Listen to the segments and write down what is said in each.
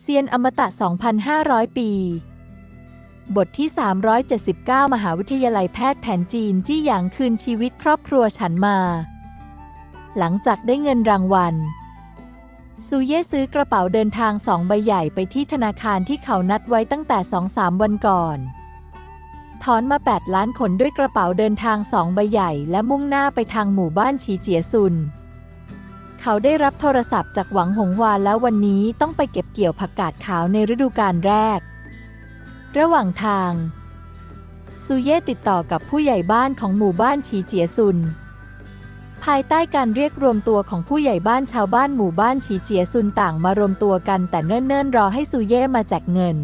เซียนอมตะ 2,500 ปี บทที่ 379 มหาวิทยาลัยแพทย์แผนจีนจี้หยางคืนชีวิตครอบครัวฉันมา หลังจากได้เงินรางวัล ซูเย่ซื้อกระเป๋าเดินทางสองใบใหญ่ไปที่ธนาคารที่เขานัดไว้ตั้งแต่สองสามวันก่อน ถอนมา 8 ล้านขนด้วยกระเป๋าเดินทางสองใบใหญ่ และมุ่งหน้าไปทางหมู่บ้านฉีเจียซุน เขาได้รับโทรศัพท์จากหวังหงวานแล้ววันนี้ต้องไปเก็บเกี่ยวผักกาดขาวในฤดูกาลแรก ระหว่างทาง ซูเย่ติดต่อกับผู้ใหญ่บ้านของหมู่บ้านฉีเจียซุน ภายใต้การเรียกรวมตัวของผู้ใหญ่บ้านชาวบ้านหมู่บ้านฉีเจียซุนต่างมารวมตัวกันแต่เนิ่นๆรอให้ซูเย่มาแจกเงิน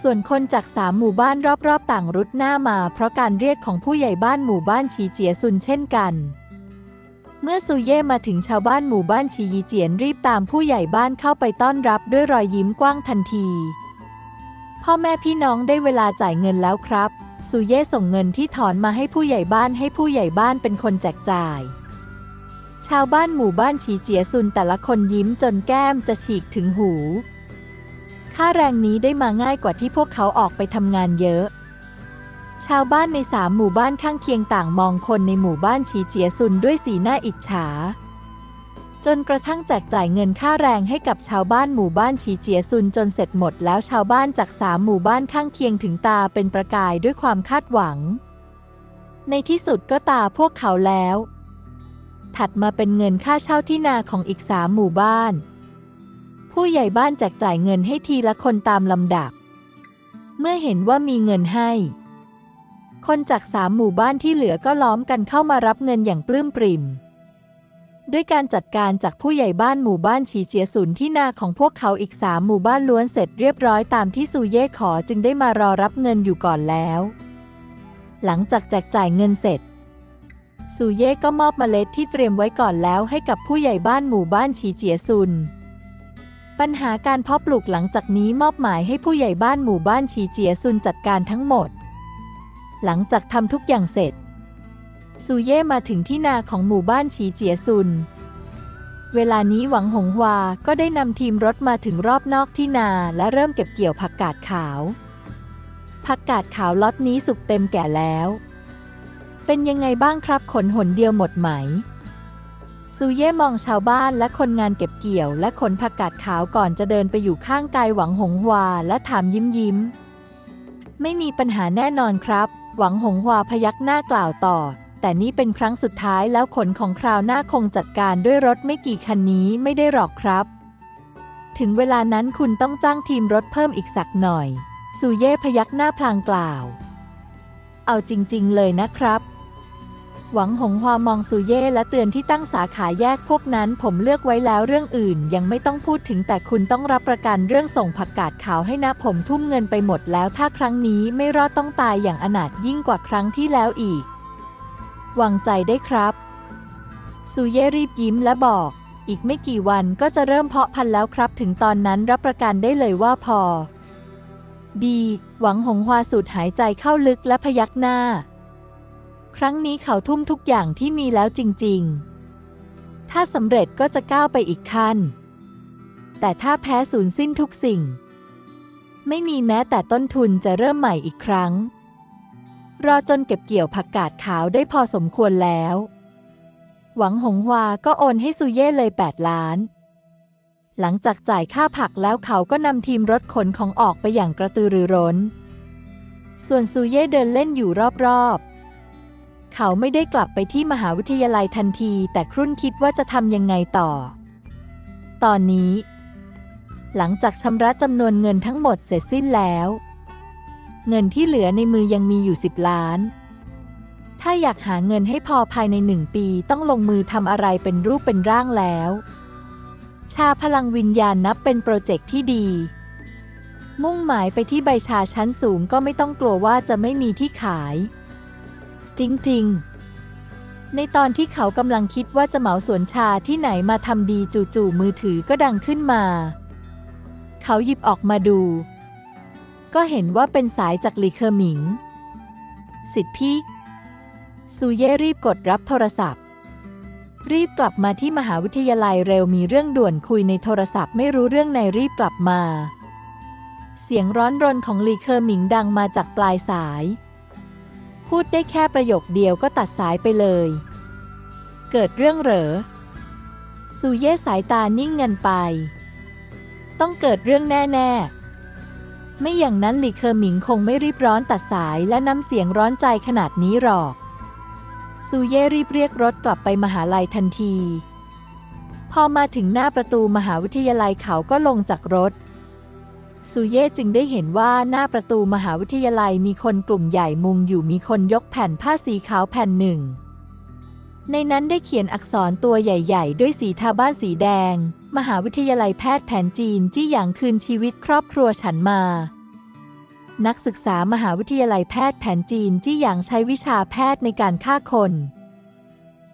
ส่วนคนจากสามหมู่บ้านรอบๆ ต่างรุดหน้ามา เพราะการเรียกของผู้ใหญ่บ้านหมู่บ้านฉีเจียซุนเช่นกัน เมื่อซูเย่มาถึงชาวบ้านหมู่บ้านชียีเจียนรีบตามผู้ใหญ่บ้านเข้าไปต้อนรับด้วยรอยยิ้มกว้างทันที พ่อแม่พี่น้องได้เวลาจ่ายเงินแล้วครับซูเย่ส่งเงินที่ถอนมาให้ผู้ใหญ่บ้านให้ผู้ใหญ่บ้านเป็นคนแจกจ่าย ชาวบ้านหมู่บ้านฉีเจียซุนแต่ละคนยิ้มจนแก้มจะฉีกถึงหู ค่าแรงนี้ได้มาง่ายกว่าที่พวกเขาออกไปทำงานเยอะ ชาวบ้านในสามหมู่บ้านข้างเคียงต่างมองคนในหมู่บ้านฉีเจียซุนด้วยสีหน้าอิจฉา จนกระทั่งแจกจ่ายเงินค่าแรงให้กับชาวบ้านหมู่บ้านฉีเจียซุนจนเสร็จหมดแล้วชาวบ้านจากสามหมู่บ้านข้างเคียงถึงตาเป็นประกายด้วยความคาดหวัง ในที่สุดก็ตาพวกเขาแล้ว ถัดมาเป็นเงินค่าเช่าที่นาของอีกสามหมู่บ้าน ผู้ใหญ่บ้านแจกจ่ายเงินให้ทีละคนตามลำดับ เมื่อเห็นว่ามีเงินให้ คนจากสามหมู่บ้านที่เหลือก็ล้อมกันเข้ามารับเงินอย่างปลื้มปริ่ม ด้วยการจัดการจากผู้ใหญ่บ้านหมู่บ้านฉีเจียสุนที่นาของพวกเขาอีกสามหมู่บ้านล้วนเสร็จเรียบร้อยตามที่ซูเย่ขอจึงได้มารอรับเงินอยู่ก่อนแล้ว หลังจากแจกจ่ายเงินเสร็จซูเย่ก็มอบเมล็ดที่เตรียมไว้ก่อนแล้วให้กับผู้ใหญ่บ้านหมู่บ้านฉีเจียซุน ปัญหาการเพาะปลูกหลังจากนี้มอบหมายให้ผู้ใหญ่บ้านหมู่บ้านฉีเจียซุนจัดการทั้งหมด หลังจากทำทุกอย่างเสร็จ ซูเย่มาถึงที่นาของหมู่บ้านฉีเจียซุน เวลานี้หวังหงวาก็ได้นำทีมรถมาถึงรอบนอกที่นาและเริ่มเก็บเกี่ยวผักกาดขาว ผักกาดขาวล็อตนี้สุกเต็มแก่แล้ว เป็นยังไงบ้างครับขนหนเดียวหมดไหม ซูเย่มองชาวบ้านและคนงานเก็บเกี่ยว และขนผักกาดขาวก่อนจะเดินไปอยู่ข้างกายหวังหงวาและถามยิ้มยิ้มไม่มีปัญหาแน่นอนครับ หวังหงวาพยักหน้ากล่าวต่อ แต่นี่เป็นครั้งสุดท้ายแล้วขนของคราวหน้าคงจัดการด้วยรถไม่กี่คันนี้ไม่ได้หรอกครับ ถึงเวลานั้นคุณต้องจ้างทีมรถเพิ่มอีกสักหน่อย ซูเย่พยักหน้าพลางกล่าว เอาจริง ๆ เลยนะครับ หวังหงฮวามองซูเย่และเตือนที่ตั้งสาขาแยกพวกนั้น ผมเลือกไว้แล้วเรื่องอื่น ยังไม่ต้องพูดถึงแต่คุณต้องรับประกันเรื่องส่งผักกาดขาวให้นะผมทุ่มเงินไปหมดแล้วถ้าครั้งนี้ไม่รอดต้องตายอย่างอนาถยิ่งกว่าครั้งที่แล้วอีก วางใจได้ครับซูเย่รีบยิ้มและบอก อีกไม่กี่วันก็จะเริ่มเพาะพันธุ์แล้วครับ ถึงตอนนั้นรับประกันได้เลยว่าพอ ดี หวังหงฮวาสูดหายใจเข้าลึกและพยักหน้า ครั้งนี้เขาทุ่มทุกอย่างที่มีแล้วจริง ๆ ถ้าสำเร็จก็จะก้าวไปอีกขั้น แต่ถ้าแพ้สูญสิ้นทุกสิ่ง ไม่มีแม้แต่ต้นทุนจะเริ่มใหม่อีกครั้ง รอจนเก็บเกี่ยวผักกาดขาวได้พอสมควรแล้ว หวังหงวาก็โอนให้ซูเย่เลย 8 ล้าน หลังจากจ่ายค่าผักแล้วเขาก็นำทีมรถขนของออกไปอย่างกระตือรือร้น ส่วนซูเย่เดินเล่นอยู่รอบๆ เขาไม่ได้กลับไปที่มหาวิทยาลัยทันที แต่ครุ่นคิดว่าจะทำยังไงต่อ ตอนนี้ หลังจากชำระจำนวนเงินทั้งหมดเสร็จสิ้นแล้ว เงินที่เหลือในมือยังมีอยู่ 10 ล้าน ถ้าอยากหาเงินให้พอภายในหนึ่งปีต้องลงมือทำอะไรเป็นรูปเป็นร่างแล้ว ชาพลังวิญญาณนับเป็นโปรเจกต์ที่ดีมุ่งหมายไปที่ใบชาชั้นสูงก็ไม่ต้องกลัวว่าจะไม่มีที่ขาย จริงในตอนที่เขากำลังคิดว่าจะเหมาสวนชาที่ไหนมาทำดีจู่ๆมือถือก็ดังขึ้นมา เขาหยิบออกมาดู ก็เห็นว่าเป็นสายจากลีเคอร์หมิง สิทธิพี่ซูเย่รีบกดรับโทรศัพท์ รีบกลับมาที่มหาวิทยาลัยเร็วมีเรื่องด่วนคุยในโทรศัพท์ไม่รู้เรื่องในรีบกลับมา เสียงร้อนรนของลีเคอร์หมิงดังมาจากปลายสาย พูดได้แค่ประโยคเดียวก็ตัดสายไปเลย เกิดเรื่องเหรอซูเย่สายตานิ่งเงินไป ต้องเกิดเรื่องแน่ๆ ไม่อย่างนั้นหลีเคอร์หมิงคงไม่รีบร้อนตัดสายและน้ำเสียงร้อนใจขนาดนี้หรอกซูเย่รีบเรียกรถกลับไปมหาลัยทันที พอมาถึงหน้าประตูมหาวิทยาลัยเขาก็ลงจากรถ ซูเย่จึงได้เห็นว่าหน้าประตูมหาวิทยาลัยมีคนกลุ่มใหญ่มุงอยู่มีคนยกแผ่นผ้าสีขาวแผ่นหนึ่ง ในนั้นได้เขียนอักษรตัวใหญ่ ๆ ด้วยสีทาบ้านสีแดง มหาวิทยาลัยแพทย์แผนจีนจี้หยางคืนชีวิตครอบครัวฉันมา นักศึกษามหาวิทยาลัยแพทย์แผนจีนจี้หยางใช้วิชาแพทย์ในการฆ่าคน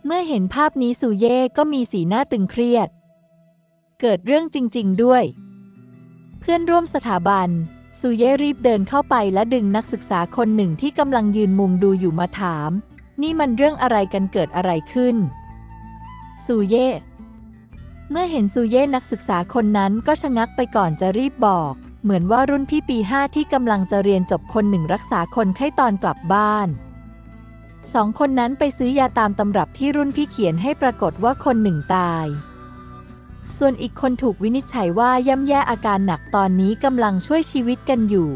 เมื่อเห็นภาพนี้ซูเย่ก็มีสีหน้าตึงเครียด เกิดเรื่องจริง ๆ ด้วย พื่อนร่วมสถาบัน ซูเย่รีบเดินเข้าไปและดึงนักศึกษาคนหนึ่งที่กำลังยืนมุงดูอยู่มาถาม นี่มันเรื่องอะไรกันเกิดอะไรขึ้น ซูเย่เมื่อเห็นซูเย่นักศึกษาคนนั้นก็ชะงักไปก่อนจะรีบบอก เหมือนว่ารุ่นพี่ปีห้าที่กำลังจะเรียนจบคนหนึ่งรักษาคนไข้ตอนกลับบ้านสองคนนั้นไปซื้อยาตามตำรับที่รุ่นพี่เขียนให้ปรากฏว่าคนหนึ่งตาย ส่วนอีกคนถูกวินิจฉัยว่าย่ำแย่อาการหนักตอนนี้กำลังช่วยชีวิตกันอยู่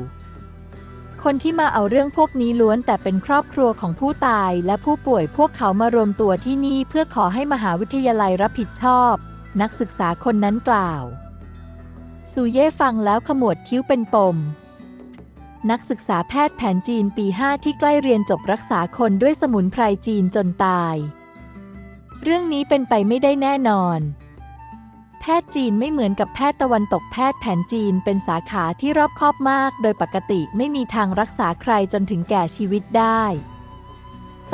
คนที่มาเอาเรื่องพวกนี้ล้วนแต่เป็นครอบครัวของผู้ตายและผู้ป่วยพวกเขามารวมตัวที่นี่เพื่อขอให้มหาวิทยาลัยรับผิดชอบ นักศึกษาคนนั้นกล่าวซูเย่ฟังแล้วขมวดคิ้วเป็นปม นักศึกษาแพทย์แผนจีนปี 5 ที่ใกล้เรียนจบรักษาคนด้วยสมุนไพรจีนจนตาย เรื่องนี้เป็นไปไม่ได้แน่นอน แพทย์จีนไม่เหมือนกับแพทย์ตะวันตกแพทย์แผนจีนเป็นสาขาที่รอบคอบมาก โดยปกติไม่มีทางรักษาใครจนถึงแก่ชีวิตได้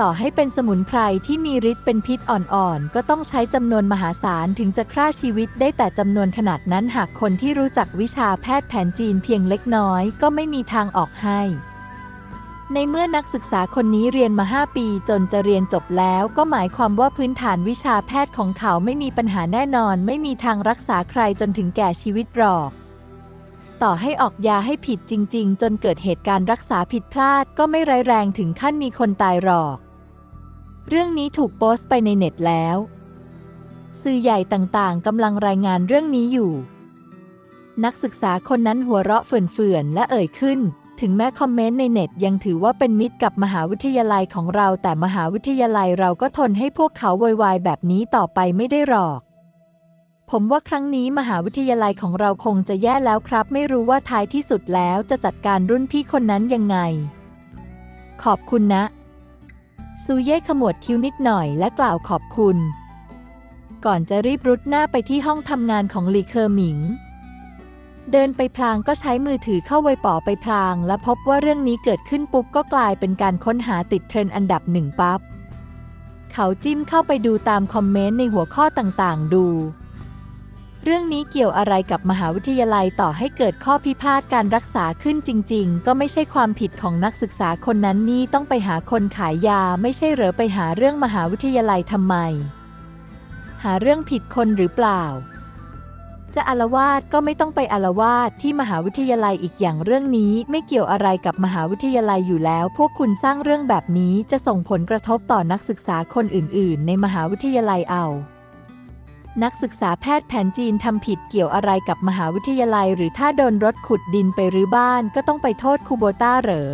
ต่อให้เป็นสมุนไพรที่มีฤทธิ์เป็นพิษอ่อนๆ ก็ต้องใช้จำนวนมหาศาลถึงจะฆ่าชีวิตได้แต่จำนวนขนาดนั้นหากคนที่รู้จักวิชาแพทย์แผนจีนเพียงเล็กน้อย ก็ไม่มีทางออกให้ ในเมื่อนักศึกษาคนนี้เรียนมา 5 ปีจนจะเรียนจบแล้ว ก็หมายความว่าพื้นฐานวิชาแพทย์ของเขาไม่มีปัญหาแน่นอน ไม่มีทางรักษาใครจนถึงแก่ชีวิตหรอก ต่อให้ออกยาให้ผิดจริง ๆ จนเกิดเหตุการณ์รักษาผิดพลาดก็ไม่ร้ายแรงถึงขั้นมีคนตายหรอก เรื่องนี้ถูกโพสต์ไปในเน็ตแล้ว สื่อใหญ่ต่างๆกำลังรายงานเรื่องนี้อยู่ นักศึกษาคนนั้นหัวเราะเฟื่อนๆและเอ่ยขึ้น ถึงแม้คอมเมนต์ในเน็ตยังถือว่าเป็นมิตรกับมหาวิทยาลัยของเรา แต่มหาวิทยาลัยเราก็ทนให้พวกเขาวยวายแบบนี้ต่อไปไม่ได้หรอกผมว่าครั้งนี้มหาวิทยาลัยของเราคงจะแย่แล้วครับ ไม่รู้ว่าท้ายที่สุดแล้วจะจัดการรุ่นพี่คนนั้นยังไง ขอบคุณนะ ซูเย่ขมวดคิ้วนิดหน่อยและกล่าวขอบคุณ ก่อนจะรีบรุดหน้าไปที่ห้องทำงานของลีเคอร์หมิง เดินไปพลางก็ใช้มือถือเข้าไวป่อไปพลาง และพบว่าเรื่องนี้เกิดขึ้นปุ๊บก็กลายเป็นการค้นหาติดเทรนด์อันดับหนึ่งปั๊บ เขาจิ้มเข้าไปดูตามคอมเมนต์ในหัวข้อต่างๆ ดู เรื่องนี้เกี่ยวอะไรกับมหาวิทยาลัยต่อให้เกิดข้อพิพาทการรักษาขึ้นจริง ๆ ก็ไม่ใช่ความผิดของนักศึกษาคนนั้นนี่ต้องไปหาคนขายยาไม่ใช่เหรอไปหาเรื่องมหาวิทยาลัยทำไม หาเรื่องผิดคนหรือเปล่า จะอารวาสก็ไม่ต้องไปอารวาสที่มหาวิทยาลัยอีกอย่างเรื่องนี้ ไม่เกี่ยวอะไรกับมหาวิทยาลัยอยู่แล้ว พวกคุณสร้างเรื่องแบบนี้จะส่งผลกระทบต่อนักศึกษาคนอื่น ๆ ในมหาวิทยาลัยเอา นักศึกษาแพทย์แผนจีนทำผิดเกี่ยวอะไรกับมหาวิทยาลัย หรือถ้าโดนรถขุดดินไปรื้อบ้าน ก็ต้องไปโทษคูโบต้าเหรอ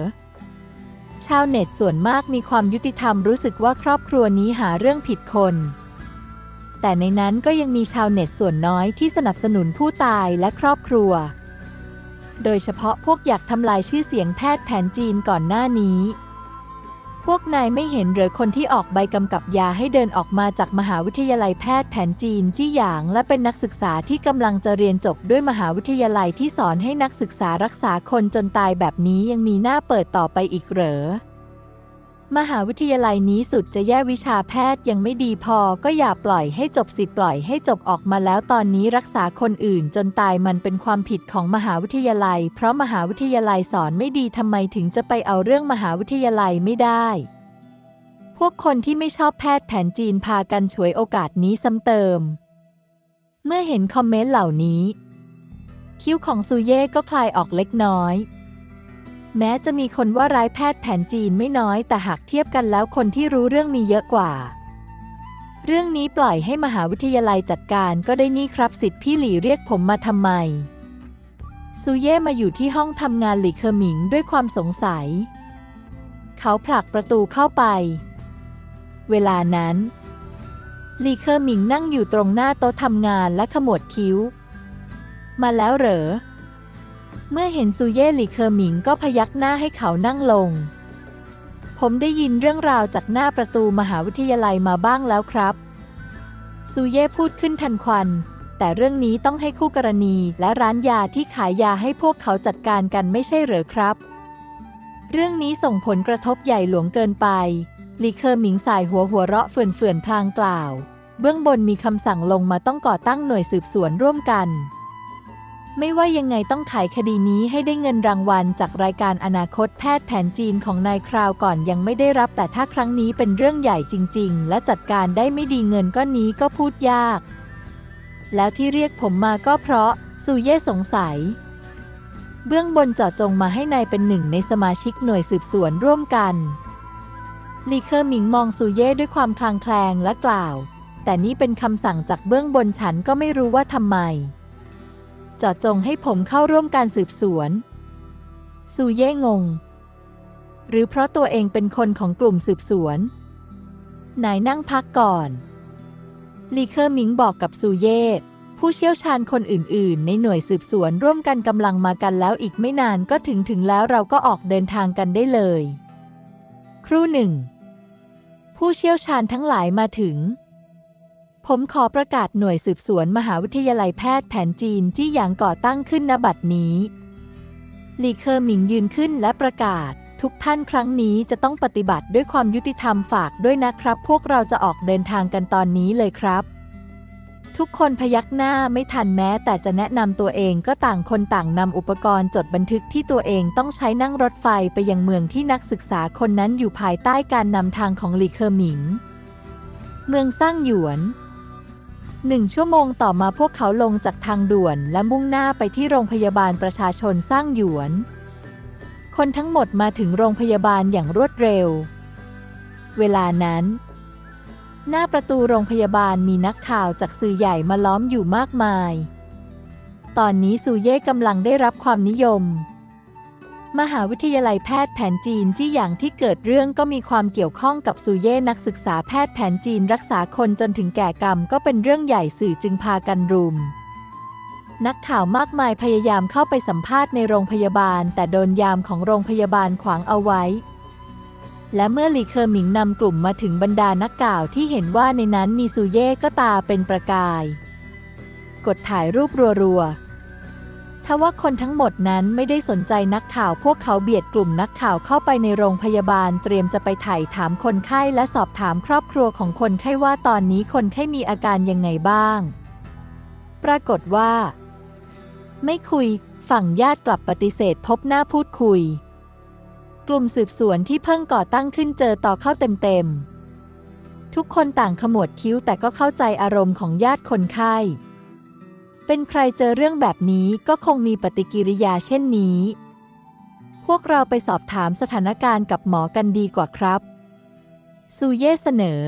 ชาวเน็ตส่วนมากมีความยุติธรรมรู้สึกว่าครอบครัวนี้หาเรื่องผิดคน แต่ในนั้นก็ยังมีชาวเน็ตส่วนน้อยที่สนับสนุนผู้ตายและครอบครัว โดยเฉพาะพวกอยากทำลายชื่อเสียงแพทย์แผนจีนก่อนหน้านี้ พวกนายไม่เห็นหรือคนที่ออกใบกำกับยาให้เดินออกมาจากมหาวิทยาลัยแพทย์แผนจีนจี้หยาง และเป็นนักศึกษาที่กำลังจะเรียนจบด้วยมหาวิทยาลัยที่สอนให้นักศึกษารักษาคนจนตายแบบนี้ยังมีหน้าเปิดต่อไปอีกเหรอ มหาวิทยาลัยนี้สุดจะแย่วิชาแพทย์ยังไม่ดีพอ ก็อย่าปล่อยให้จบสิปล่อยให้จบออกมาแล้วตอนนี้รักษาคนอื่นจนตายมันเป็นความผิดของมหาวิทยาลัย เพราะมหาวิทยาลัยสอนไม่ดีทำไมถึงจะไปเอาเรื่องมหาวิทยาลัยไม่ได้ พวกคนที่ไม่ชอบแพทย์แผนจีนพากันฉวยโอกาสนี้ซ้ำเติม เมื่อเห็นคอมเมนต์เหล่านี้ คิ้วของซูเย่ก็คลายออกเล็กน้อย แม้จะมีคนว่าร้ายแพทย์แผนจีนไม่น้อย แต่หากเทียบกันแล้วคนที่รู้เรื่องมีเยอะกว่า เรื่องนี้ปล่อยให้มหาวิทยาลัยจัดการก็ได้นี่ครับสิทธิ์พี่หลี่เรียกผมมาทำไม ซูเย่มาอยู่ที่ห้องทำงานหลี่เคอหมิงด้วยความสงสัย เขาผลักประตูเข้าไป เวลานั้นหลี่เคอหมิงนั่งอยู่ตรงหน้าโต๊ะทำงานและขมวดคิ้ว มาแล้วเหรอ เมื่อเห็นซูเย่หลี่เคอหมิงก็พยักหน้าให้เขานั่งลง ผมได้ยินเรื่องราวจากหน้าประตูมหาวิทยาลัยมาบ้างแล้วครับ ซูเย่พูดขึ้นทันควัน แต่เรื่องนี้ต้องให้คู่กรณีและร้านยาที่ขายยาให้พวกเขาจัดการกันไม่ใช่เหรอครับ เรื่องนี้ส่งผลกระทบใหญ่หลวงเกินไปหลีเคอร์หมิงสายหัวหัวเราะเฟื่อนๆพลางกล่าว เบื้องบนมีคำสั่งลงมาต้องก่อตั้งหน่วยสืบสวนร่วมกัน ไม่ว่ายังไงต้องไขคดีนี้ให้ได้เงินรางวัลจากรายการอนาคตแพทย์แผนจีนของนายคราวก่อนยังไม่ได้รับแต่ถ้าครั้งนี้เป็นเรื่องใหญ่จริง ๆ และจัดการได้ไม่ดีเงินก้อนนี้ก็พูดยาก แล้วที่เรียกผมมาก็เพราะซูเย่สงสัย เบื้องบนเจาะจงมาให้นายเป็นหนึ่งในสมาชิกหน่วยสืบสวนร่วมกันลีเคอร์หมิงมองซูเย่ด้วยความคลางแคลงและกล่าว แต่นี่เป็นคำสั่งจากเบื้องบนฉันก็ไม่รู้ว่าทำไม เจาะจงให้ผมเข้าร่วมการสืบสวน ซูเย่งง หรือเพราะตัวเองเป็นคนของกลุ่มสืบสวน นายนั่งพักก่อน ลีเคอร์หมิงบอกกับซูเย่ผู้เชี่ยวชาญคนอื่น ๆ ในหน่วยสืบสวนร่วมกันกำลังมากันแล้วอีกไม่นานก็ถึงถึงแล้วเราก็ออกเดินทางกันได้เลย ครู่หนึ่ง ผู้เชี่ยวชาญทั้งหลายมาถึง ผมขอประกาศหน่วยสืบสวนมหาวิทยาลัยแพทย์แผนจีนจี้หยางก่อตั้งขึ้นณบัดนี้หลีเคอร์หมิงยืนขึ้นและประกาศ ทุกท่านครั้งนี้จะต้องปฏิบัติด้วยความยุติธรรมฝากด้วยนะครับ พวกเราจะออกเดินทางกันตอนนี้เลยครับ ทุกคนพยักหน้าไม่ทันแม้ แต่จะแนะนำตัวเองก็ต่างคนต่างนำอุปกรณ์จดบันทึกที่ตัวเองต้องใช้นั่งรถไฟไปยังเมืองที่นักศึกษาคนนั้นอยู่ภายใต้การนำทางของหลีเคอร์หมิง เมืองสร้างหยวน หนึ่งชั่วโมงต่อมาพวกเขาลงจากทางด่วนและมุ่งหน้าไปที่โรงพยาบาลประชาชนสร้างหยวน คนทั้งหมดมาถึงโรงพยาบาลอย่างรวดเร็ว เวลานั้น หน้าประตูโรงพยาบาลมีนักข่าวจากสื่อใหญ่มาล้อมอยู่มากมาย ตอนนี้ซูเย่กำลังได้รับความนิยม มหาวิทยาลัยแพทย์แผนจีนจี้หยางที่เกิดเรื่องก็มีความเกี่ยวข้องกับซูเย่นักศึกษาแพทย์แผนจีนรักษาคนจนถึงแก่กรรมก็เป็นเรื่องใหญ่สื่อจึงพากันรุม นักข่าวมากมายพยายามเข้าไปสัมภาษณ์ในโรงพยาบาล แต่โดนยามของโรงพยาบาลขวางเอาไว้ และเมื่อหลีเคอร์หมิงนำกลุ่มมาถึงบรรดานักข่าวที่เห็นว่าในนั้นมีซูเย่ก็ตาเป็นประกาย กดถ่ายรูปรัวๆ ทว่าคนทั้งหมดนั้นไม่ได้สนใจนักข่าวพวกเขาเบียดกลุ่มนักข่าวเข้าไปในโรงพยาบาล เตรียมจะไปถ่ายถามคนไข้และสอบถามครอบครัวของคนไข้ว่าตอนนี้คนไข้มีอาการยังไงบ้าง ปรากฏว่า ไม่คุย ฝั่งญาติกลับปฏิเสธพบหน้าพูดคุย กลุ่มสืบสวนที่เพิ่งก่อตั้งขึ้นเจอต่อเข้าเต็มๆทุกคนต่างขมวดคิ้วแต่ก็เข้าใจอารมณ์ของญาติคนไข้ เป็นใครเจอเรื่องแบบนี้ก็คงมีปฏิกิริยาเช่นนี้ พวกเราไปสอบถามสถานการณ์กับหมอกันดีกว่าครับซูเย่เสนอ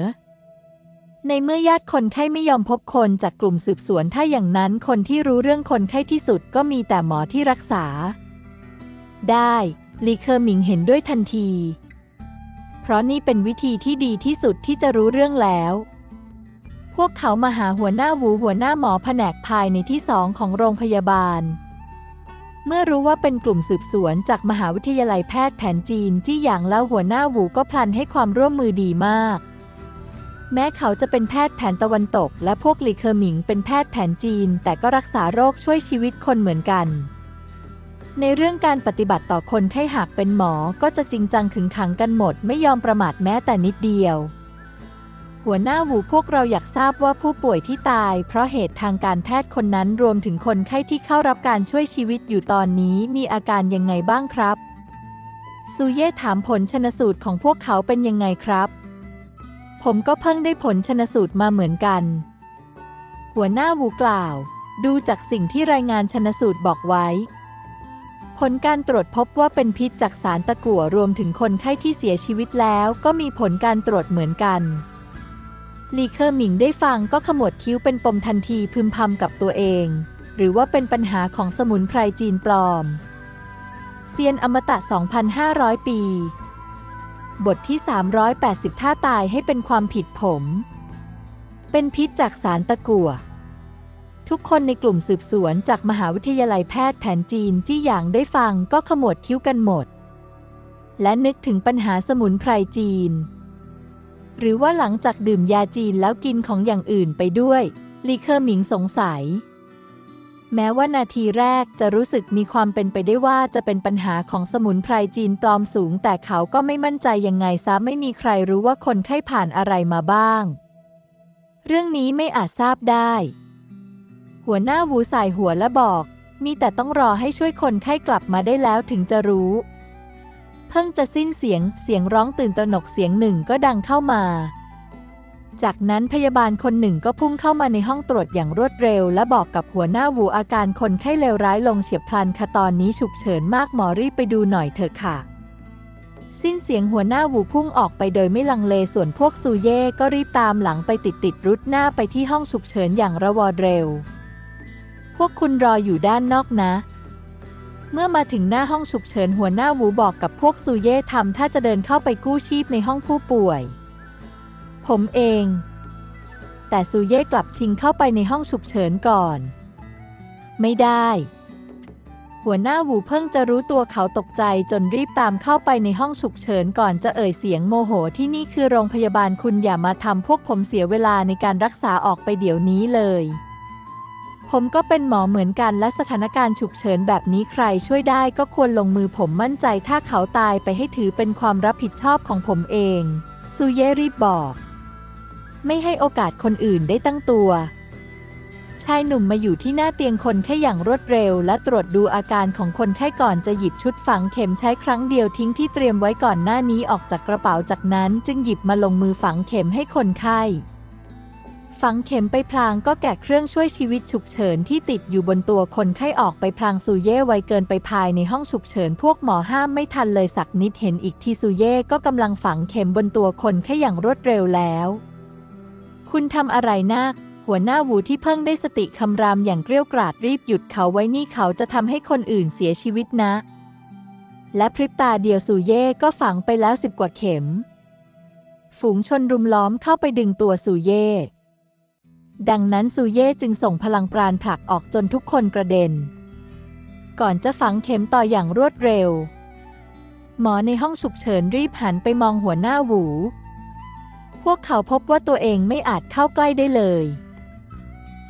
ในเมื่อญาติคนไข้ไม่ยอมพบคนจากกลุ่มสืบสวนถ้าอย่างนั้นคนที่รู้เรื่องคนไข้ที่สุดก็มีแต่หมอที่รักษา ได้ลีเคอร์หมิงเห็นด้วยทันที เพราะนี่เป็นวิธีที่ดีที่สุดที่จะรู้เรื่องแล้ว พวกเขามาหาหัวหน้าหูหัวหน้าหมอแผนกภายในที่สองของโรงพยาบาล เมื่อรู้ว่าเป็นกลุ่มสืบสวนจากมหาวิทยาลัยแพทย์แผนจีนจี้หยางแล้วหัวหน้าหูก็พลันให้ความร่วมมือดีมาก แม้เขาจะเป็นแพทย์แผนตะวันตก และพวกหลีเคอร์หมิงเป็นแพทย์แผนจีน แต่ก็รักษาโรคช่วยชีวิตคนเหมือนกัน ในเรื่องการปฏิบัติต่อคนไข้หากเป็นหมอก็จะจริงจังขึงขังกันหมด ไม่ยอมประมาทแม้แต่นิดเดียว หัวหน้าหูพวกเราอยากทราบว่าผู้ป่วยที่ตาย เพราะเหตุทางการแพทย์คนนั้นรวมถึงคนไข้ที่เข้ารับการช่วยชีวิตอยู่ตอนนี้มีอาการยังไงบ้างครับ ซูเย่ถามผลชนสูตรของพวกเขาเป็นยังไงครับ ผมก็เพิ่งได้ผลชนสูตรมาเหมือนกัน หัวหน้าวูกล่าว ดูจากสิ่งที่รายงานชนสูตรบอกไว้ ผลการตรวจพบว่าเป็นพิษจากสารตะกั่วรวมถึงคนไข้ที่เสียชีวิตแล้ว ก็มีผลการตรวจเหมือนกัน ลีเคอร์หมิงได้ฟังก็ขมวดคิ้วเป็นปมทันทีพึมพำกับตัวเอง หรือว่าเป็นปัญหาของสมุนไพรจีนปลอม เซียนอมตะ 2,500 ปี บทที่ 380 ท่าตายให้เป็นความผิดผม เป็นพิษจากสารตะกั่วทุกคนในกลุ่มสืบสวนจากมหาวิทยาลัยแพทย์แผนจีนจี้หยางได้ฟังก็ขมวดคิ้วกันหมด และนึกถึงปัญหาสมุนไพรจีน หรือว่าหลังจากดื่มยาจีนแล้วกินของอย่างอื่นไปด้วยลีเคอร์หมิงสงสัย แม้ว่านาทีแรกจะรู้สึกมีความเป็นไปได้ว่าจะเป็นปัญหาของสมุนไพรจีนปลอมสูง แต่เขาก็ไม่มั่นใจยังไงซะไม่มีใครรู้ว่าคนไข้ผ่านอะไรมาบ้าง เรื่องนี้ไม่อาจทราบได้ หัวหน้าวูสายหัวและบอก มีแต่ต้องรอให้ช่วยคนไข้กลับมาได้แล้วถึงจะรู้ เพิ่งจะสิ้นเสียงเสียงร้องตื่นตระหนกเสียงหนึ่งก็ดังเข้ามา จากนั้นพยาบาลคนหนึ่งก็พุ่งเข้ามาในห้องตรวจอย่างรวดเร็ว และบอกกับหัวหน้าวูอาการคนไข้เลวร้ายลงเฉียบพลันค่ะตอนนี้ฉุกเฉินมากหมอรีบไปดูหน่อยเถอะค่ะ สิ้นเสียงหัวหน้าวูพุ่งออกไปโดยไม่ลังเลส่วนพวกซูเย่ก็รีบตามหลังไปติดติดรุดหน้าไปที่ห้องฉุกเฉินอย่างระวอดเร็ว พวกคุณรออยู่ด้านนอกนะ เมื่อมาถึงหน้าห้องฉุกเฉินหัวหน้าวูบอกกับพวกซูเย่ทำถ้าจะเดินเข้าไปกู้ชีพในห้องผู้ป่วย ผมเอง แต่ซูเย่กลับชิงเข้าไปในห้องฉุกเฉินก่อน ไม่ได้ หัวหน้าวูเพิ่งจะรู้ตัวเขาตกใจจนรีบตามเข้าไปในห้องฉุกเฉินก่อนจะเอ่ยเสียงโมโหที่นี่คือโรงพยาบาลคุณอย่ามาทำพวกผมเสียเวลาในการรักษาออกไปเดี๋ยวนี้เลย ผมก็เป็นหมอเหมือนกันและสถานการณ์ฉุกเฉินแบบนี้ใครช่วยได้ก็ควรลงมือผมมั่นใจถ้าเขาตายไปให้ถือเป็นความรับผิดชอบของผมเอง ซูเยรีบบอก ไม่ให้โอกาสคนอื่นได้ตั้งตัว ชายหนุ่มมาอยู่ที่หน้าเตียงคนไข้อย่างรวดเร็ว และตรวจดูอาการของคนไข้ก่อนจะหยิบชุดฝังเข็มใช้ครั้งเดียวทิ้งที่เตรียมไว้ก่อนหน้านี้ออกจากกระเป๋าจากนั้น จึงหยิบมาลงมือฝังเข็มให้คนไข้ ฝังเข็มไปพลางก็แกะเครื่องช่วยชีวิตฉุกเฉินที่ติดอยู่บนตัวคนไข้ออกไปพลางซูเย่ไวเกินไปภายในห้องฉุกเฉินพวกหมอห้ามไม่ทันเลยสักนิดเห็นอีกทีซูเย่ก็กำลังฝังเข็มบนตัวคนไข้อย่างรวดเร็วแล้ว คุณทำอะไรนาคหัวหน้าวูที่เพิ่งได้สติคำรามอย่างเกรี้ยวกราดรีบหยุดเขาไว้นี่เขาจะทำให้คนอื่นเสียชีวิตนะ และพริบตาเดียวซูเย่ก็ฝังไปแล้วสิบกว่าเข็ม ฝูงชนรุมล้อมเข้าไปดึงตัวซูเย่ ดังนั้นซูเย่จึงส่งพลังปราณผลักออกจนทุกคนกระเด็น ก่อนจะฝังเข็มต่ออย่างรวดเร็ว หมอในห้องฉุกเฉินรีบหันไปมองหัวหน้าหวู พวกเขาพบว่าตัวเองไม่อาจเข้าใกล้ได้เลย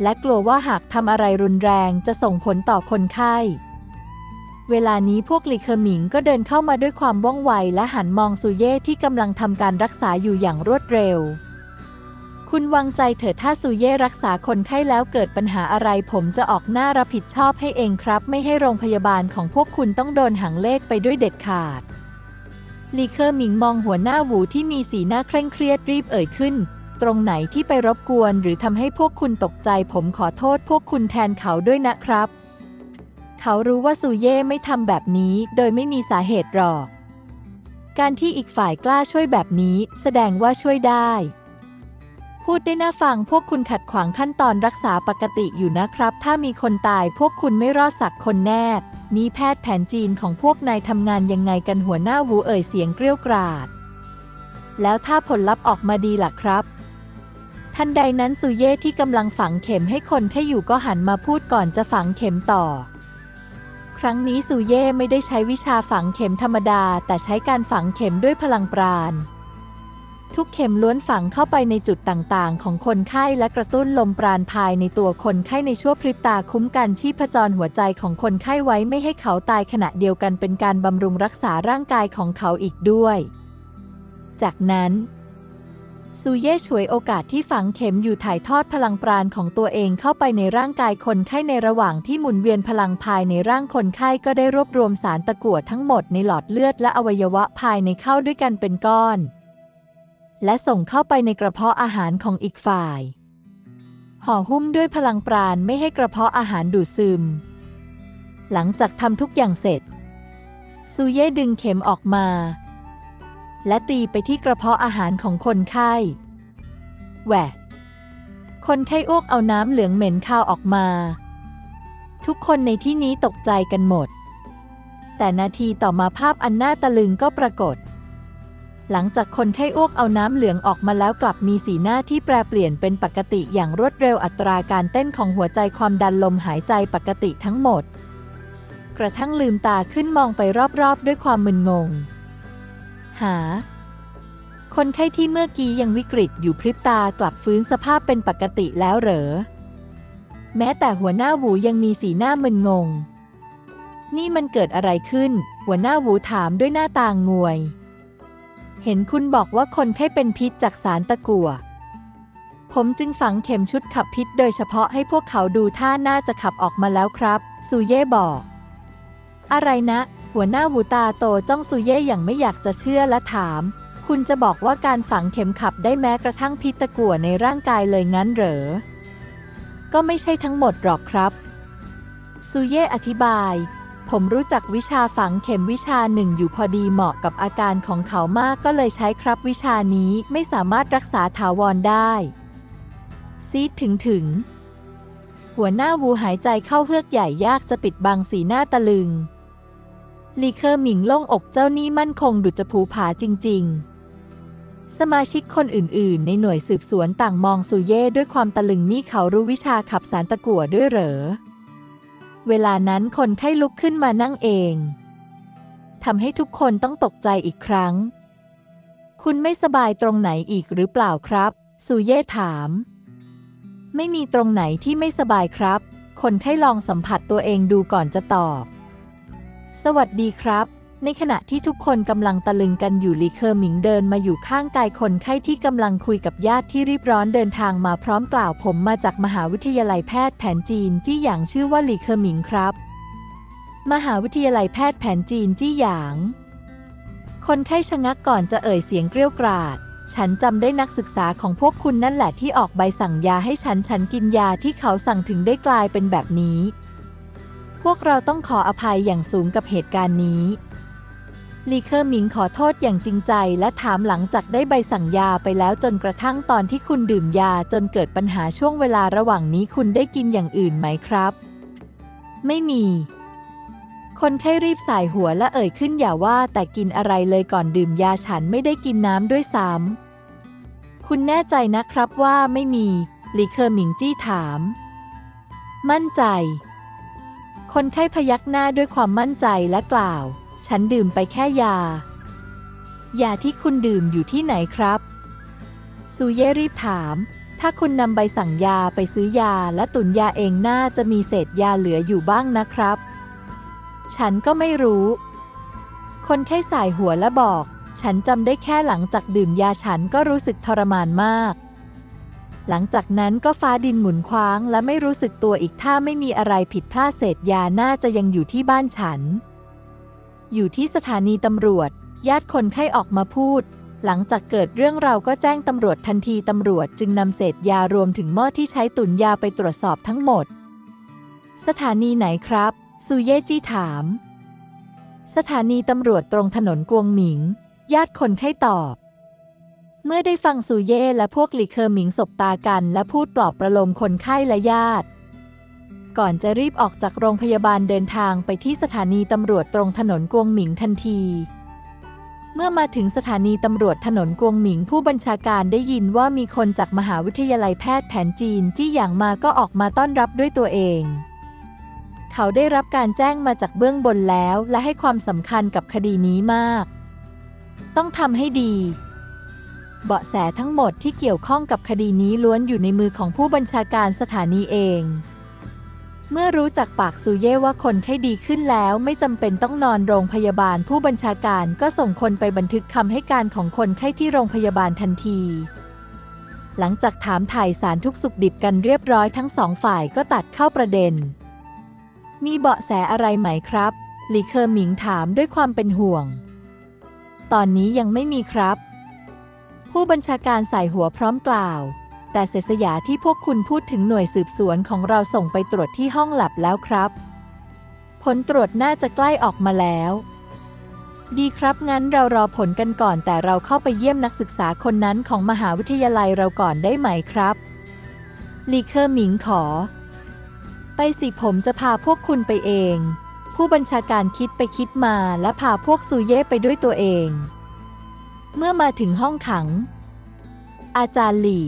และกลัวว่าหากทำอะไรรุนแรงจะส่งผลต่อคนไข้ เวลานี้พวกลิเคอร์หมิงก็เดินเข้ามาด้วยความว่องไวและหันมองซูเย่ที่กำลังทำการรักษาอยู่อย่างรวดเร็ว คุณวางใจเถิดถ้าซูเย่รักษาคนไข้แล้วเกิดปัญหาอะไรผมจะออกหน้ารับผิดชอบให้เองครับ ไม่ให้โรงพยาบาลของพวกคุณต้องโดนหางเลขไปด้วยเด็ดขาด ลีเคอร์หมิงมองหัวหน้าหวูที่มีสีหน้าเคร่งเครียดรีบเอ่ยขึ้น ตรงไหนที่ไปรบกวนหรือทำให้พวกคุณตกใจ ผมขอโทษ พวกคุณแทนเขาด้วยนะครับ เขารู้ว่าซูเย่ไม่ทำแบบนี้ โดยไม่มีสาเหตุหรอก การที่อีกฝ่ายกล้าช่วยแบบนี้ แสดงว่าช่วยได้ พูดได้น่าฟังพวกคุณขัดขวางขั้นตอนรักษาปกติอยู่นะครับ ถ้ามีคนตายพวกคุณไม่รอดสักคนแน่ นี้แพทย์แผนจีนของพวกนายทำงานยังไงกันหัวหน้าวูเอ่ยเสียงเกรี้ยวกราด แล้วถ้าผลลัพธ์ออกมาดีล่ะครับทันใดนั้นซูเย่ที่กำลังฝังเข็มให้คนแค่อยู่ก็หันมาพูดก่อนจะฝังเข็มต่อ ครั้งนี้ซูเย่ไม่ได้ใช้วิชาฝังเข็มธรรมดา แต่ใช้การฝังเข็มด้วยพลังปราณ ทุกเข็มล้วนฝังเข้าไปในจุดต่างๆ ของคนไข้และกระตุ้นลมปราณภายในตัวคนไข้ในชั่วพริบตาคุ้มกันชีพจรหัวใจของคนไข้ไว้ไม่ให้เขาตายขณะเดียวกันเป็นการบำรุงรักษาร่างกายของเขาอีกด้วย จากนั้นซูเย่ฉวยโอกาสที่ฝังเข็มอยู่ถ่ายทอดพลังปราณของตัวเองเข้าไปในร่างกายคนไข้ในระหว่างที่หมุนเวียนพลังภายในร่างคนไข้ก็ได้รวบรวมสารตะกั่วทั้งหมดในหลอดเลือดและอวัยวะภายในเข้าด้วยกันเป็นก้อน และส่งเข้าไปในกระเพาะอาหารของอีกฝ่าย ห่อหุ้มด้วยพลังปราณไม่ให้กระเพาะอาหารดูดซึม หลังจากทำทุกอย่างเสร็จ ซูเย่ดึงเข็มออกมา และตีไปที่กระเพาะอาหารของคนไข้แหวะคนไข้อ้วกเอาน้ำเหลืองเหม็นคาวออกมา ทุกคนในที่นี้ตกใจกันหมด แต่นาทีต่อมาภาพอันน่าตะลึงก็ปรากฏ หลังจากคนไข้อ้วกเอาน้ำเหลืองออกมาแล้วกลับมีสีหน้าที่แปรเปลี่ยนเป็นปกติอย่างรวดเร็วอัตราการเต้นของหัวใจความดันลมหายใจปกติทั้งหมด กระทั่งลืมตาขึ้นมองไปรอบๆ ด้วยความมึนงง หา คนไข้ที่เมื่อกี้ยังวิกฤตอยู่พริบตากลับฟื้นสภาพเป็นปกติแล้วเหรอ แม้แต่หัวหน้าหวูยังมีสีหน้ามึนงง นี่มันเกิดอะไรขึ้น หัวหน้าหวูถามด้วยหน้าตางงวย เห็นคุณบอกว่าคนไข้เป็นพิษจากสารตะกั่ว ผมจึงฝังเข็มชุดขับพิษโดยเฉพาะให้พวกเขาดูท่าน่าจะขับออกมาแล้วครับ ซูเย่บอก อะไรนะ หัวหน้าหวูตาโตจ้องซูเย่อย่างไม่อยากจะเชื่อและถาม คุณจะบอกว่าการฝังเข็มขับได้แม้กระทั่งพิษตะกั่วในร่างกายเลยงั้นเหรอ ก็ไม่ใช่ทั้งหมดหรอกครับ ซูเย่อธิบาย ผมรู้จักวิชาฝังเข็มวิชาหนึ่งอยู่พอดีเหมาะกับอาการของเขามากก็เลยใช้ครับวิชานี้ไม่สามารถรักษาถาวรได้ ซีดถึงถึง หัวหน้าวูหายใจเข้าเฮือกใหญ่ยากจะปิดบังสีหน้าตะลึง ลีเคอร์หมิงโล่งอกเจ้านี่มั่นคงดุจภูผาจริง ๆสมาชิกคนอื่น ๆ ในหน่วยสืบสวนต่างมองซูเย่ด้วยความตะลึงนี่เขารู้วิชาขับสารตะกั่วด้วยเหรอ เวลานั้นคนไข้ลุกขึ้นมานั่งเองทำให้ทุกคนต้องตกใจอีกครั้ง คุณไม่สบายตรงไหนอีกหรือเปล่าครับ ซูเย่ถาม ไม่มีตรงไหนที่ไม่สบายครับ คนไข้ลองสัมผัสตัวเองดูก่อนจะตอบ สวัสดีครับ ในขณะที่ทุกคนกำลังตะลึงกันอยู่ลีเคอร์หมิงเดินมาอยู่ข้างกายคนไข้ที่กำลังคุยกับญาติที่รีบร้อนเดินทางมาพร้อมกล่าวผมมาจากมหาวิทยาลัยแพทย์แผนจีนจี้หยางชื่อว่าลีเคอร์หมิงครับ มหาวิทยาลัยแพทย์แผนจีนจี้หยาง คนไข้ชะงักก่อนจะเอ่ยเสียงเกรี้ยวกราด ฉันจำได้นักศึกษาของพวกคุณนั่นแหละที่ออกใบสั่งยาให้ฉันฉันกินยาที่เขาสั่งถึงได้กลายเป็นแบบนี้ พวกเราต้องขออภัยอย่างสูงกับเหตุการณ์นี้ ลีเคอร์หมิงขอโทษอย่างจริงใจ และถามหลังจากได้ใบสั่งยาไปแล้วจนกระทั่งตอนที่คุณดื่มยาจนเกิดปัญหาช่วงเวลาระหว่างนี้คุณได้กินอย่างอื่นไหมครับ ไม่มี คนไข้รีบสายหัวและเอ่ยขึ้นอย่าว่าแต่กินอะไรเลยก่อนดื่มยาฉันไม่ได้กินน้ำด้วยซ้ำคุณแน่ใจนะครับว่าไม่มีลีเคอร์หมิงจี้ถาม มั่นใจ คนไข้พยักหน้าด้วยความมั่นใจและกล่าว ฉันดื่มไปแค่ยา ยาที่คุณดื่มอยู่ที่ไหนครับ ซูเย่รีบถาม ถ้าคุณนำใบสั่งยาไปซื้อยาและตุนยาเองน่าจะมีเศษยาเหลืออยู่บ้างนะครับ ฉันก็ไม่รู้ คนไข้สายหัวและบอก ฉันจำได้แค่หลังจากดื่มยาฉันก็รู้สึกทรมานมากหลังจากนั้นก็ฟ้าดินหมุนคว้างและไม่รู้สึกตัวอีกถ้าไม่มีอะไรผิดพลาดเศษยาน่าจะยังอยู่ที่บ้านฉัน อยู่ที่สถานีตำรวจ ญาติคนไข้ออกมาพูด หลังจากเกิดเรื่องเราก็แจ้งตำรวจทันทีตำรวจจึงนำเศษยารวมถึงหม้อที่ใช้ตุนยาไปตรวจสอบทั้งหมด สถานีไหนครับ ซูเยจี้ถาม สถานีตำรวจตรงถนนกวงหมิง ญาติคนไข้ตอบ เมื่อได้ฟังซูเย่และพวกหลีเคอร์หมิงสบตากัน และพูดปลอบประโลมคนไข้และญาติ ก่อนจะรีบออกจากโรงพยาบาลเดินทางไปที่สถานีตำรวจตรงถนนกวงหมิงทันที เมื่อมาถึงสถานีตำรวจถนนกวงหมิงผู้บัญชาการได้ยินว่ามีคนจากมหาวิทยาลัยแพทย์แผนจีนจี้หยางมาก็ออกมาต้อนรับด้วยตัวเอง เขาได้รับการแจ้งมาจากเบื้องบนแล้วและให้ความสำคัญกับคดีนี้มาก ต้องทำให้ดีเบาะแสทั้งหมดที่เกี่ยวข้องกับคดีนี้ล้วนอยู่ในมือของผู้บัญชาการสถานีเอง เมื่อรู้จากปากซูเย่ว่าคนไข้ดีขึ้นแล้วไม่จำเป็นต้องนอนโรงพยาบาลผู้บัญชาการก็ส่งคนไปบันทึกคำให้การของคนไข้ที่โรงพยาบาลทันที หลังจากถามถ่ายสารทุกสุขดิบกันเรียบร้อยทั้งสองฝ่ายก็ตัดเข้าประเด็น มีเบาะแสอะไรไหมครับหลีเคอร์หมิงถามด้วยความเป็นห่วง ตอนนี้ยังไม่มีครับ ผู้บัญชาการใสายหัวพร้อมกล่าว แต่เศษสยาที่พวกคุณพูดถึงหน่วยสืบสวนของเราส่งไปตรวจที่ห้องหลับแล้วครับ ผลตรวจน่าจะใกล้ออกมาแล้ว ดีครับงั้นเรารอผลกันก่อน แต่เราเข้าไปเยี่ยมนักศึกษาคนนั้นของมหาวิทยาลัยเราก่อนได้ไหมครับลีเคอร์หมิงขอ ไปสิผมจะพาพวกคุณไปเอง ผู้บัญชาการคิดไปคิดมาและพาพวกซูเย่ไปด้วยตัวเอง เมื่อมาถึงห้องขัง อาจารย์หลี่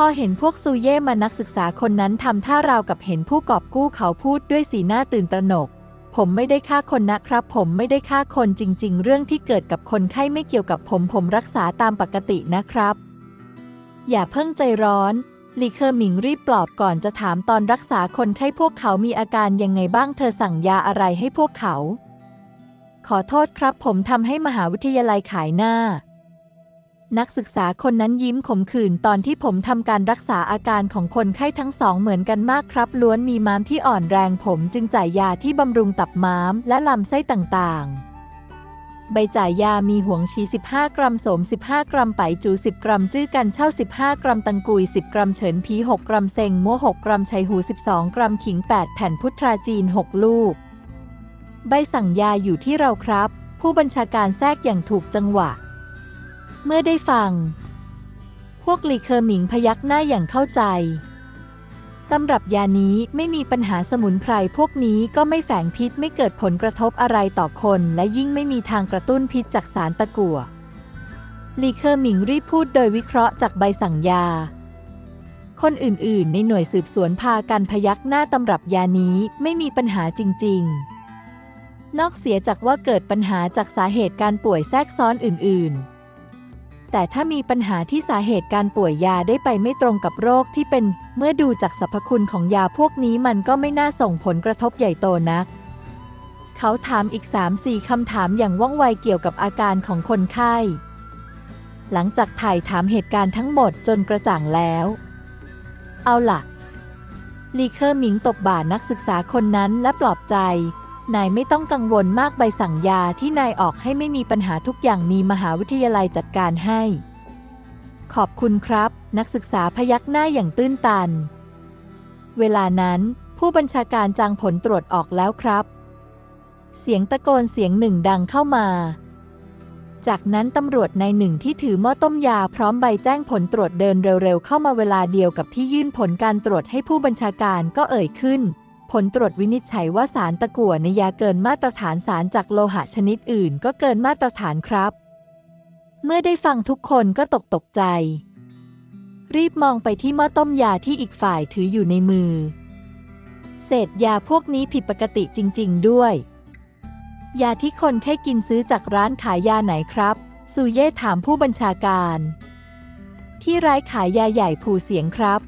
พอเห็นพวกซูเย่มานักศึกษาคนนั้นทำท่าราวกับเห็นผู้กอบกู้เขาพูดด้วยสีหน้าตื่นตระหนก ผมไม่ได้ฆ่าคนนะครับ ผมไม่ได้ฆ่าคนจริง ๆ เรื่องที่เกิดกับคนไข้ไม่เกี่ยวกับผม ผมรักษาตามปกตินะครับ อย่าเพิ่งใจร้อนลีเคอร์หมิงรีบปลอบก่อนจะถามตอนรักษาคนไข้พวกเขามีอาการยังไงบ้างเธอสั่งยาอะไรให้พวกเขา ขอโทษครับ ผมทำให้มหาวิทยาลัยขายหน้า นักศึกษาคนนั้นยิ้มขมขื่นตอนที่ผมทำการรักษาอาการของคนไข้ทั้งสองเหมือนกันมากครับ ล้วนมีม้ามที่อ่อนแรงผมจึงจ่ายยาที่บำรุงตับม้าม และลำไส้ต่างๆใบจ่ายยามีห่วงชี 15 กรัมโสม 15 กรัมไปจู 10 กรัม จื้อกันเช่า 15 กรัมตังกุย 10 กรัมเฉินผี6 กรัมเซงมัว 6 กรัมชัยหู 12 กรัมขิง 8 แผ่นพุทราจีน 6 ลูก ใบสั่งยาอยู่ที่เราครับ ผู้บัญชาการแทรกอย่างถูกจังหวะ เมื่อได้ฟัง พวกหลีเคอร์หมิงพยักหน้าอย่างเข้าใจ ตำรับยานี้ไม่มีปัญหาสมุนไพรพวกนี้ก็ไม่แฝงพิษไม่เกิดผลกระทบอะไรต่อคนและยิ่งไม่มีทางกระตุ้นพิษจากสารตะกั่วหลีเคอร์หมิงรีบพูดโดยวิเคราะห์จากใบสั่งยา คนอื่นๆ ในหน่วยสืบสวนพากันพยักหน้าตำรับยานี้ไม่มีปัญหาจริง ๆนอกเสียจากว่าเกิดปัญหาจากสาเหตุการป่วยแทรกซ้อนอื่น ๆ แต่ถ้ามีปัญหาที่สาเหตุการป่วยยาได้ไปไม่ตรงกับโรคที่เป็น เมื่อดูจากสรรพคุณของยาพวกนี้มันก็ไม่น่าส่งผลกระทบใหญ่โตนัก เขาถามอีก 3-4 คำถามอย่างว่องไวเกี่ยวกับอาการของคนไข้ หลังจากถ่ายถามเหตุการณ์ทั้งหมดจนกระจ่างแล้ว เอาล่ะลีเคอร์หมิงตบบ่านักศึกษาคนนั้นและปลอบใจ นายไม่ต้องกังวลมากใบสั่งยาที่นายออกให้ไม่มีปัญหาทุกอย่างมีมหาวิทยาลัยจัดการให้ ขอบคุณครับ นักศึกษาพยักหน้าอย่างตื้นตัน เวลานั้น ผู้บัญชาการจางผลตรวจออกแล้วครับ เสียงตะโกนเสียงหนึ่งดังเข้ามา จากนั้นตำรวจนายหนึ่งที่ถือหม้อต้มยาพร้อมใบแจ้งผลตรวจเดินเร็วๆเข้ามาเวลาเดียวกับที่ยื่นผลการตรวจให้ผู้บัญชาการก็เอ่ยขึ้น ผลตรวจวินิจฉัยว่าสารตะกั่วในยาเกินมาตรฐานสารจากโลหะชนิดอื่นก็เกินมาตรฐานครับ เมื่อได้ฟังทุกคนก็ตกตกใจ รีบมองไปที่หม้อต้มยาที่อีกฝ่ายถืออยู่ในมือ เศษยาพวกนี้ผิดปกติจริง ๆ ด้วย ยาที่คนแค่กินซื้อจากร้านขายยาไหนครับซูเย่ถามผู้บัญชาการ ที่ร้านขายยาใหญ่ผูเสียงครับ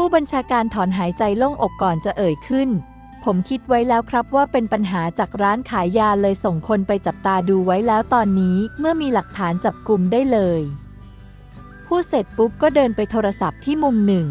ผู้บัญชาการถอนหายใจโล่งอกก่อนจะเอ่ยขึ้น ผมคิดไว้แล้วครับว่าเป็นปัญหาจากร้านขายยาเลยส่งคนไปจับตาดูไว้แล้วตอนนี้เมื่อมีหลักฐานจับกลุ่มได้เลยพูดเสร็จปุ๊บก็เดินไปโทรศัพท์ที่มุมหนึ่ง